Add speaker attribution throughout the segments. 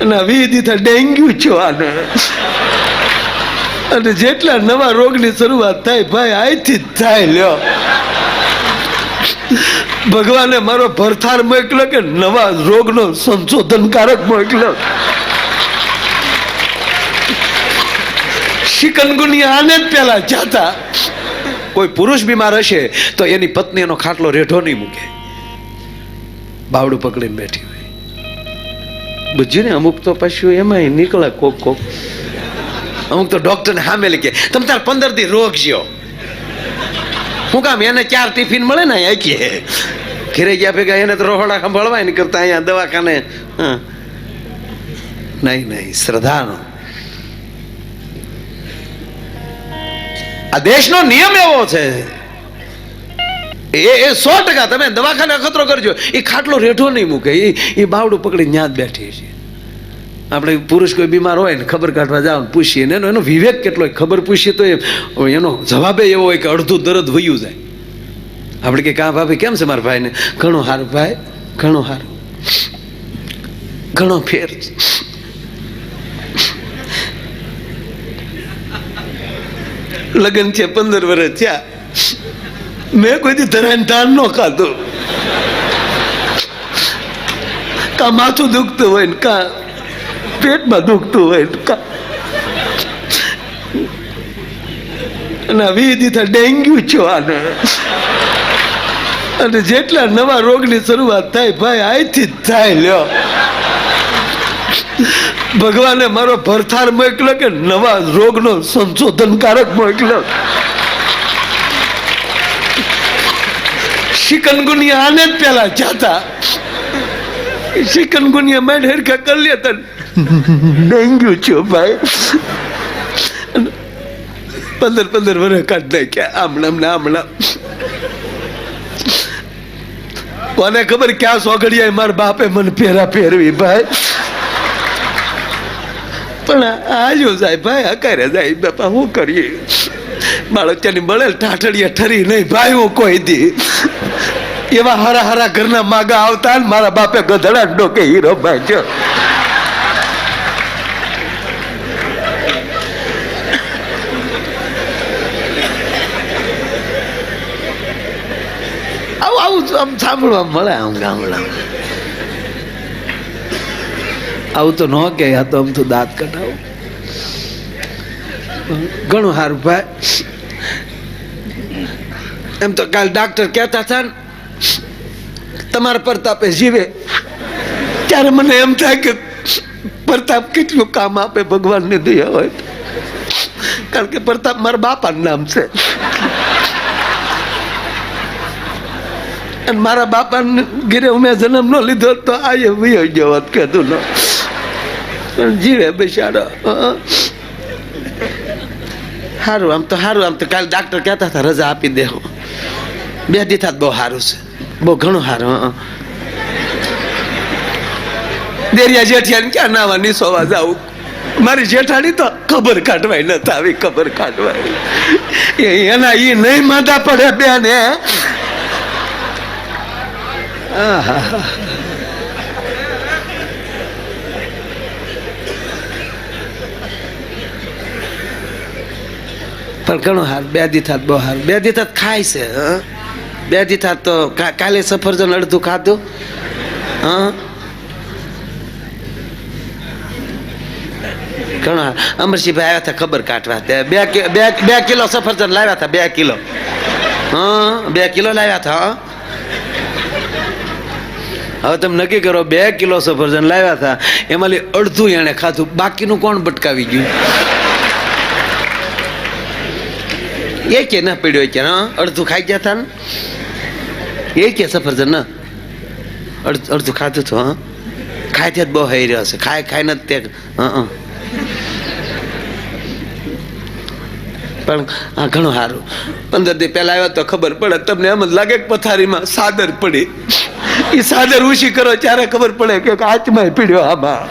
Speaker 1: અને વીસ દીધા ડેન્ગ્યુ છો આને. અને જેટલા નવા રોગની શરૂઆત થાય, ભાઈ અહીંથી જ થાય, લ્યો. ભગવાને મારો ભરથાર મોકલો કે નવા રોગનો સંશોધનકારક મોકલો શિકનગુનિયા આને જ પહેલા જાતા. કોઈ પુરુષ બીમાર હશે તો એની પત્ની એનો ખાટલો રેઢો નહીં મૂકે. બાવડું પકડીને બેઠી હોય. બુજ્યું ને અમુક તો પશુ એમાં નીકળે કોક કોક. અમુક તો ડોક્ટરને સામે કે, તમે તાર પંદર દી રોગ જ્યો. શું કામ એને ચાર ટિફિન મળે ને કે ઘરે ગયા ભેગા એને તો રોહડા સંભાળવાય ને કરતા અહીંયા દવાખાને. હા. નહીં નહીં, શ્રદ્ધાનો. આ દેશનો નિયમ એવો છે. એ એ સો ટકા તમે દવાખાને અખતરો કરજો. એ ખાટલો રેઠો નહીં મૂકે. એ એ બાવડું પકડી જ બેઠી છે. આપણે પુરુષ કોઈ બીમાર હોય ને ખબર કાઢવા જાવ પૂછીએ ને એનો એનો વિવેક કેટલો ખબર પૂછીએ તો એનો જવાબે એવો હોય કે અડધું દરદ વયું જાય. આપણે કે કાં ભાભી, કેમ છે મારા ભાઈને? ઘણો સારું ભાઈ, ઘણું હારું. ઘણો ફેર. લગ્ન છે, પંદર વર્ષ થયા. મેં કોઈ ધરાઈને ધાન ન ખાધું. કા માથું દુખતું હોય ને કા પેટમાં દુખતું હોય ને કા. અને વીસ દીધા ડેન્ગ્યુ છો આને. અને જેટલા નવા રોગની શરૂઆત થાય, ભાઈ અહીંથી જ થાય, લ્યો. ભગવાને મારો ભરથાર મોકલ્યો કે નવા રોગનો સંશોધનકારક મોકલ્યો. શિકનગુનિયા આને જ પેલા જાતા શિકનગુનિયા મેં હેરખા કરી લે તને. ડેન્ગ્યુ છો ભાઈ. પંદર પંદર વર્ષ કાઢ નાખ્યા. આમણા ને આમણા. કોને ખબર ક્યાં સોગડિયા મારા બાપે મને પહેરા પહેરવી ભાઈ? પણ આજો જાય ભાઈ અકારે જાય બાપા, શું કરીએ? બાળક ત્યાંની મળેલ ઠાઠડીયા ઠરી નહીં. ભાઈ હું કોઈ દી એવા હરા હરા ઘરના માગા આવતા ને મારા બાપે ગધડા ડોકે હીરો જો આવું આવું આમ સાંભળવા મળે, આમ ગામડા. આવું તો ન કે આ આમ તો દાંત કઢાવું. ઘણું સારું ભાઈ. એમ તો કાલ ડાક્ટર કહેતા હતા ને તમારા પ્રતાપે જીવે. ત્યારે મને એમ થાય કે પ્રતાપ કેટલું કામ આપે ભગવાનને દયા હોય કારણ કે પ્રતાપ મારા બાપાનું નામ છે. અને મારા બાપાને ઘેરે મેં જન્મ ન લીધો તો આજે વયો ગયો હોત કીધું ન. જીવે બેસાડો. સારું આમ તો સારું આમ તો કાલે ડાક્ટર કહેતા હતા, રજા આપી દે બે દી થાત બહુ સારું છે. બહુ ઘણું સારું દેરિયા જેઠિયાને ક્યાં નાવાની સોવા જાવું મારી જેઠાણી તો ખબર કાઢવાય નથી આવી ખબર કાઢવાય. એ- એના એ નહીં માંદા પડે બેન. આહા. પણ ઘણું હાર બે દી થાત બહુ હાર બે દી થાત ખાય છે, હં? બે દી થાત તો કાલે સફરજન અડધું ખાધું? હા? ઘણા અમરસિંહભાઈ આવ્યા હતા ખબર કાઢવા. બે બે બે કિલો સફરજન લાવ્યા હતા, બે કિલો. હા? બે કિલો લાવ્યા હતા હવે તમે નક્કી કરો, બે કિલો સફરજન લાવ્યા હતા, એમાંથી અડધું એણે ખાધું. બાકીનું કોણ બટકાવી ગયું? એ કે ના પીડ્યો કે, હા? અડધું ખાઈ ગયા હતા ને? એ કે સફરજન ના? અડધું ખાધું હતું હા? ખાય ત્યાં બહુ હઈ રહ્યો છે. ખાય ખાય ને તે હા પણ આ ઘણું સારું. પંદર દી પહેલા આવ્યો તો ખબર પડે. તમને એમ જ લાગે કે પથારીમાં સાદર પડી. એ સાદર ઉછી કરો ત્યારે ખબર પડે કે આચમાં પીડ્યો આમાં.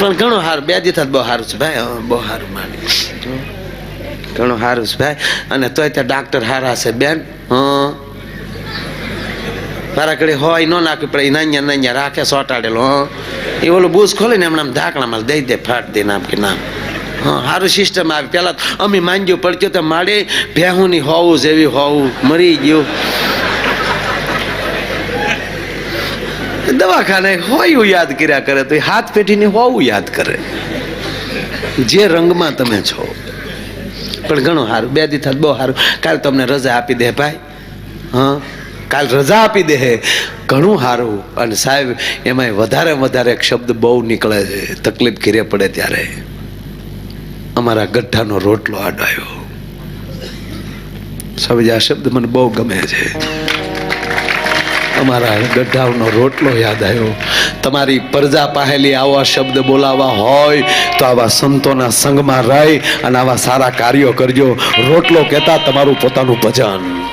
Speaker 1: પણ ઘણું સારું. બે દી બહુ સારું છે ભાઈ. બહુ સારું માની. ઘણું સારું છે ભાઈ. અને તોય ત્યાં ડાક્ટર સારા છે બેન. હા.
Speaker 2: મારા કડે હોય, ન નાખવી પડે નાન્યા નાન્યા રાખે, સોટાડેલો, હં. એ ઓલું બૂસ ખોલીને એમને આમ ઢાંકણામાં દઈ દે, ફાટ દે નામ કે નામ. હા સારું સિસ્ટમ આવી. પહેલાં અમે માંગ્યું પડ્યું તો માડે ભેહુંની હોવું જેવી હોવું, મરી ગયું. દવાખાને હોયું યાદ કર્યા કરે, તો હાથ પેઢીને હોવું યાદ કરે. જે રંગમાં તમે છો. પણ ઘણું સારું બે દી થાત, બહુ સારું કાલ તમને રજા આપી દે ભાઈ. હા. કાલ રજા આપી દે ઘણું સારું અને સાહેબ, એમાંય વધારે વધારે એક શબ્દ બહુ નીકળે છે. તકલીફ ઘીરે પડે ત્યારે. અમારા ગઠ્ઠાનો રોટલો આડાયો. સમજ આ શબ્દ મને બહુ ગમે છે. અમારા ગઢાવનો રોટલો યાદ આવ્યો. તમારી પરજા પાહેલી આવા શબ્દ બોલાવા હોય, તો આવા સંતોના સંગમાં રહી અને આવા સારા કાર્યો કરજો. રોટલો કહેતા તમારું પોતાનું ભજન.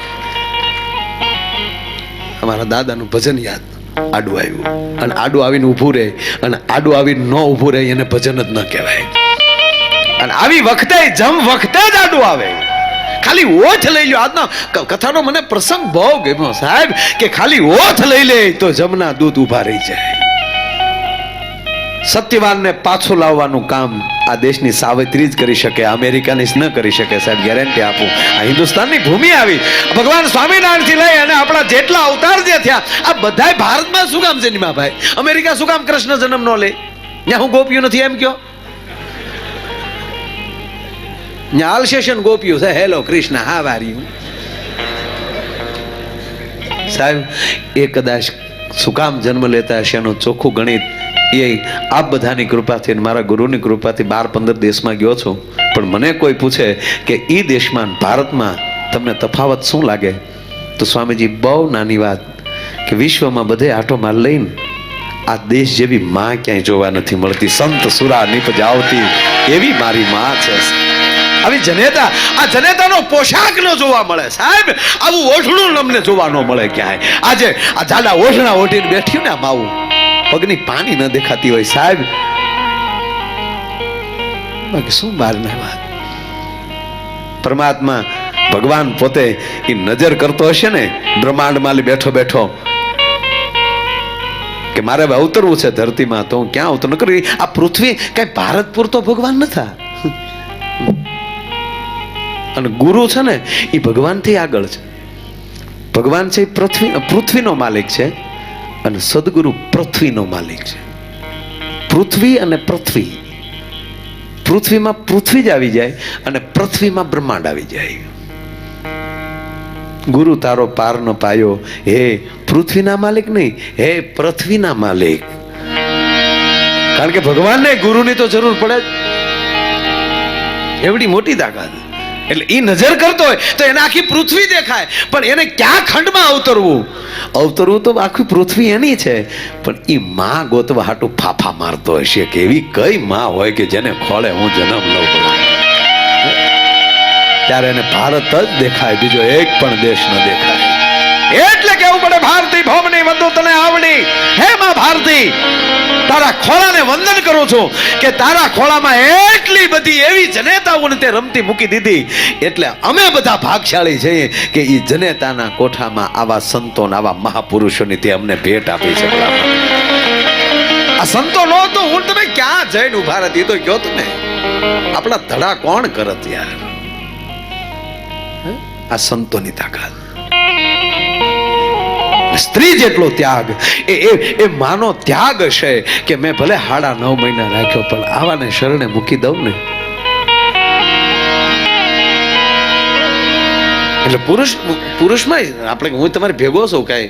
Speaker 2: અમારા દાદાનું ભજન યાદ આડું આવ્યું. અને આડું આવીને ઊભું રહે અને આડું આવીને ન ઊભું રહે એને ભજન જ ન કહેવાય. અને આવી વખતે જમ વખતે જ આડું આવે. ખાલી ઓથ લઈ લો આજનો કથાનો મને પ્રસંગ બહુ ગમ્યો સાહેબ, કે ખાલી ઓથ લઈ લે તો જમના દૂધ ઊભા રહી જાય. સત્યવાનને પાછું લાવવાનું કામ આ દેશની સાવિત્રી જ કરી શકે, અમેરિકાની જ ન કરી શકે સાહેબ, ગેરંટી આપું. આ હિન્દુસ્તાનની ભૂમિ આવી. ભગવાન સ્વામિનારાયણથી લઈ અને આપણા જેટલા અવતાર જે થયા, આ બધાય ભારતમાં શું કામ છે નિમાભાઈ અમેરિકા શું કામ કૃષ્ણ જન્મ નો લે? ત્યાં હું ગોપ્યું નથી એમ કયો? ત્યાં સેશન ગોપ્યું છે. હેલો કૃષ્ણ, હા વારી સાહેબ, એ કદાચ શું કામ જન્મ લેતા હશે એનું ચોખ્ખું ગણિત એ આપ બધાની કૃપાથી મારા ગુરુની કૃપાથી બાર પંદર દેશમાં ગયો છું. પણ મને કોઈ પૂછે કે એ દેશમાં ભારતમાં તમને તફાવત શું લાગે? તો સ્વામીજી, બહુ નાની વાત કે વિશ્વમાં બધે આટો માર લઈને આ દેશ જેવી માં ક્યાંય જોવા નથી મળતી. સંત સુરા નિપજાવતી એવી મારી માં છે. આવી જનેતા, આ જનેતાનો પોશાક ન જોવા મળે સાહેબ. આવું ઓઢણું અમને જોવા ન મળે ક્યાંય. આજે આ જાડા ઓઢણા ઓઢીને બેઠ્યું ને આ આવું પગની પાણી ન દેખાતી હોય સાહેબ. શું બહારના વાત? પરમાત્મા ભગવાન પોતે એ નજર કરતો હશે ને, બ્રહ્માંડમાં બેઠો બેઠો. કે મારે હવે અવતરવું છે ધરતીમાં, તો હું ક્યાં અવતર? કરી આ પૃથ્વી કઈ ભારત પૂરતો ભગવાન નથા. અને ગુરુ છે ને એ ભગવાનથી આગળ છે. ભગવાન છે એ પૃથ્વી, પૃથ્વીનો માલિક છે. અને સદગુરુ પૃથ્વીનો માલિક છે. પૃથ્વી અને પૃથ્વી. પૃથ્વીમાં પૃથ્વી જ આવી જાય અને પૃથ્વીમાં બ્રહ્માંડ આવી જાય. ગુરુ, તારો પાર ન પાયો. હે પૃથ્વીના માલિક નહીં, હે પૃથ્વીના માલિક. કારણ કે ભગવાનને ગુરુની તો જરૂર પડે જ. એવડી મોટી તાકાત. એટલે એ નજર કરતો હોય તો એને આખી પૃથ્વી દેખાય. પણ એને ક્યાં ખંડમાં અવતરવું? અવતરવું તો આખી પૃથ્વી એની છે. પણ એ માં ગોતવા હાટું ફાફા મારતો હશે કે એવી કઈ માં હોય કે જેને ખોળે હું જન્મ લઉં ત્યારે એને ભારત જ દેખાય, બીજો એક પણ દેશ ન દેખાય. એટલે કેવું પડે, ભારતી ભૌમની વધુ તને આવડી. હે ખોળાને વંદન કરું છું કે તારા ખોળામાં એટલી બધી એવી જનેતાઓને તે રમતી મૂકી દીધી. એટલે અમે બધા ભાગશાળી છીએ કે એ જનેતાના કોઠામાં આવા સંતો આવા મહાપુરુષોની તે અમને ભેટ આપી છે. આ સંતો નો તો હું તમે ક્યાં જઈને ઊભા રહેતી તો ગયો તમે આપણા ધડા કોણ કરત યાર? આ સંતોની તાકાત. સ્ત્રી જેટલો ત્યાગ. એ એ માનો ત્યાગ હશે કે મેં ભલે હાડા નવ મહિના રાખ્યો, પણ આવાને શરણે મૂકી દઉં ને. એટલે પુરુષ, પુરુષમાં આપણે, હું તમારે ભેગો છું કાંઈ.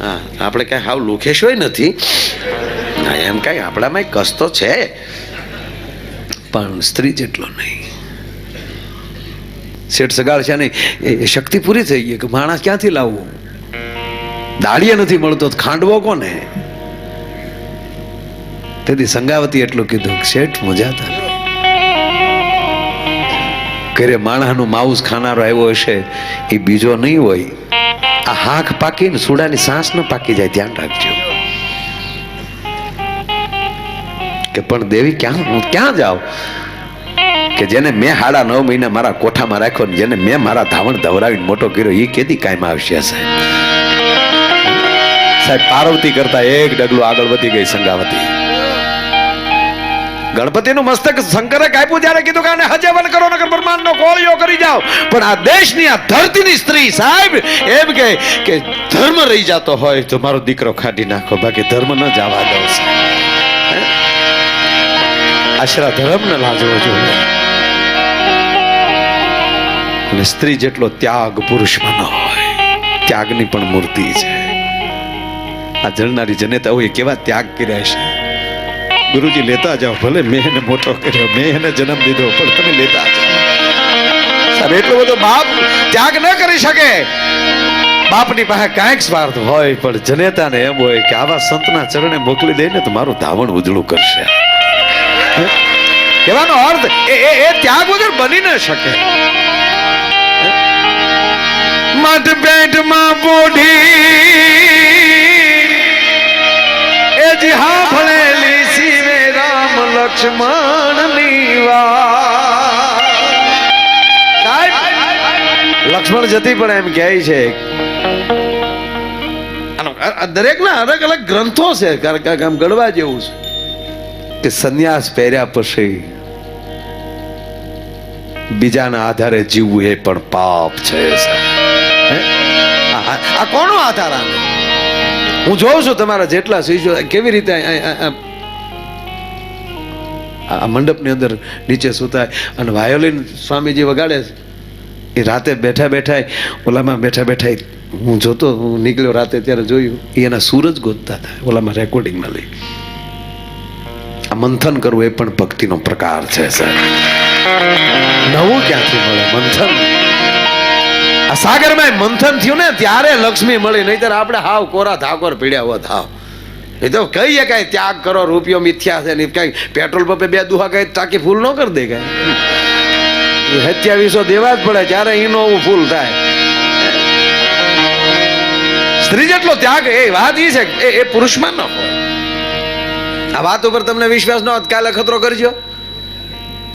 Speaker 2: હા, આપણે કાંઈ હાવ લુખેશોય નથી. એમ કાંઈ આપણામાં કસ તો છે. પણ સ્ત્રી જેટલો નહીં. શેઠ સગાળ છે ને, એ એ શક્તિ પૂરી થઈ ગઈ કે માણસ ક્યાંથી લાવવું? દાળીએ નથી મળતો ખાંડવો કોને? તેથી સંગાવતી એટલું કીધું શેઠ, મજા થાય ઘરે માણસનું માઉસ ખાનારો આવ્યો હશે, એ બીજો નહીં હોય. આ હાંખ પાકીને સુડાની સાસ ન પાકી જાય, ધ્યાન રાખજો. કે પણ દેવી ક્યાં? હું ક્યાં જાઉં? કે જેને મેં હાડા નવ મહિના મારા કોઠામાં રાખ્યો ને જેને મેં મારા ધાવણ ધવરાવીને મોટો કર્યો એ કેદી કાયમ આવશે સાહેબ? સાહેબ, પાર્વતી કરતા એક ડગલું આગળ વધી ગઈ સંગાવતી. ગણપતિનું મસ્તક શંકરે કાપ્યું ત્યારે કીધું કે હજેવન કરો નગર બ્રહ્માંડનો કોળિયો કરી જાઓ. પણ આ દેશની આ ધરતીની સ્ત્રી સાહેબ, એમ કે કે ધર્મ રહી જતો હોય તો મારો દીકરો કાઢી નાખો, બાકી ધર્મ ન જવા દો? આશરા ધર્મ ન લાજવો જોઈએ. અને સ્ત્રી જેટલો ત્યાગ પુરુષમાં ન હોય, ત્યાગની પણ મૂર્તિ છે. આ જળનારી જનેતાઓએ કેવા ત્યાગ કર્યા છે. ગુરુજી લેતા જાઓ, ભલે મેં એને મોટો કર્યો, મેં એને જન્મ દીધો, પણ તમે લેતા જાઓ. સાહેબ, એટલો બધો બાપ ત્યાગ ન કરી શકે. બાપની પાસે કાંઈક સ્વાર્થ હોય, પણ જનેતાને એમ હોય કે આવા સંતના ચરણે મોકલી દે ને તો મારું ધાવણ ઉજળું કરશે. કહેવાનો અર્થ એ એ ત્યાગ વગર બની ન શકે. મઠ પેટમાં પોઢી રામ લક્ષ્મણ લક્ષ્મણ જતી પણ એમ કહે છે. દરેક ના અલગ અલગ ગ્રંથો છે આમ ગણવા જેવું છે. કે સંન્યાસ પહેર્યા પછી બીજાના આધારે જીવવું એ પણ પાપ છે આ કોનો આધાર આનો? હું જોઉં છું તમારા જેટલા શિષ્યો, કેવી રીતે આ- મંડપની અંદર નીચે સુતાય અને વાયોલિન સ્વામીજી વગાડે એ રાતે બેઠા બેઠા ઓલામાં બેઠા બેઠા હું જોતો, હું નીકળ્યો રાતે ત્યારે જોયું, એ એના સૂરજ ગોતતા હતા, ઓલામાં રેકોર્ડિંગમાં લઈ. આ મંથન કરવું એ પણ ભક્તિનો પ્રકાર છે, સાહેબ. નવું ક્યાંથી મળે મંથન? આ સાગરમાં મંથન થયું ને, ત્યારે લક્ષ્મી મળી, નહીતર આપણે હાવ કોરા ધાકોર પીડ્યા હોત, હાવ. એ તો કહીએ શકાય, ત્યાગ કરો, રૂપિયો મિથ્યા છે ને કઈ પેટ્રોલ પંપે બે દુહા કઈ ટાંકી ફૂલ ન કરી દે કઈ. સત્યાવીસો દેવા જ પડે, જ્યારે ઈનો ફૂલ થાય. સ્ત્રી જેટલો ત્યાગ, એ વાત એ છે એ પુરુષમાં ન હોય. આ વાત ઉપર તમને વિશ્વાસ ન હોત કાલે ખતરો કરજો.